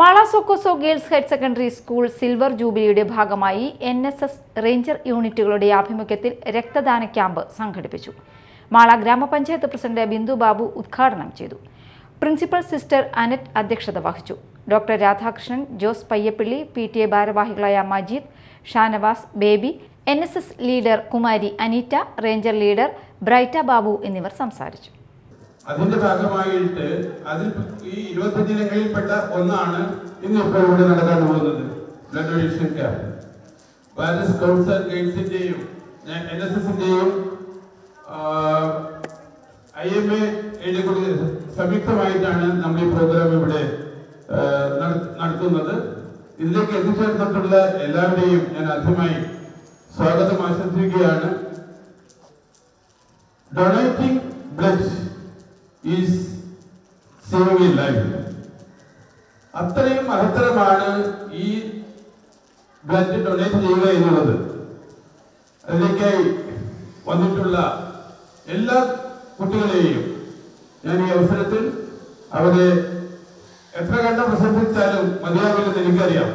Mala girls higher secondary school silver ജൂബിലിയുടെ ഭാഗമായി N S S ranger യൂണിറ്റുകളുടെ ആഭിമുഖ്യത്തിൽ രക്തദാന ക്യാമ്പ് സംഘടിപ്പിച്ചു. മാള ഗ്രാമപഞ്ചായത്ത് പ്രസിഡന്റ് ബിന്ദു ബാബു ഉദ്ഘാടനം ചെയ്തു. പ്രിൻസിപ്പൽ സിസ്റ്റർ അനറ്റ് അധ്യക്ഷത വഹിച്ചു. Doctor Radhakrishnan Jose Payyappilly P T A ഭാരവാഹികളായ Majeed Shanavas Baby N S S leader Kumari Aneeta ranger leader Brighta Babu എന്നിവർ സംസാരിച്ചു. അതിന്റെ ഭാഗമായിട്ട് അതിൽ ഈ ഇരുപത്തഞ്ച് ഇനങ്ങളിൽപ്പെട്ട ഒന്നാണ് ഇന്ന് ഇപ്പോൾ ഇവിടെ നടക്കാൻ പോകുന്നത്. Blood donation camp. Bharat and ഗൈഡ്സിന്റെയും N S എസിന്റെയും ഐ എം എയുടെ കൂടി സംയുക്തമായിട്ടാണ് നമ്മൾ ഈ പ്രോഗ്രാം ഇവിടെ നടത്തുന്നത്. ഇതിലേക്ക് എത്തിച്ചേർന്നിട്ടുള്ള എല്ലാവരെയും ഞാൻ ആദ്യമായി സ്വാഗതം ആശംസിക്കുകയാണ്. Donating blood is saving a life അത്രയും മഹത്തരമാണ് ഈ ബ്ലഡ് ഡൊണേറ്റ് ചെയ്യുക എന്നുള്ളത്. അതിലേക്കായി വന്നിട്ടുള്ള എല്ലാ കുട്ടികളെയും ഞാൻ ഈ അവസരത്തിൽ അവരെ എത്ര കണ്ട് പ്രസംഗിച്ചാലും മതിയാവില്ലെന്ന് എനിക്കറിയാം.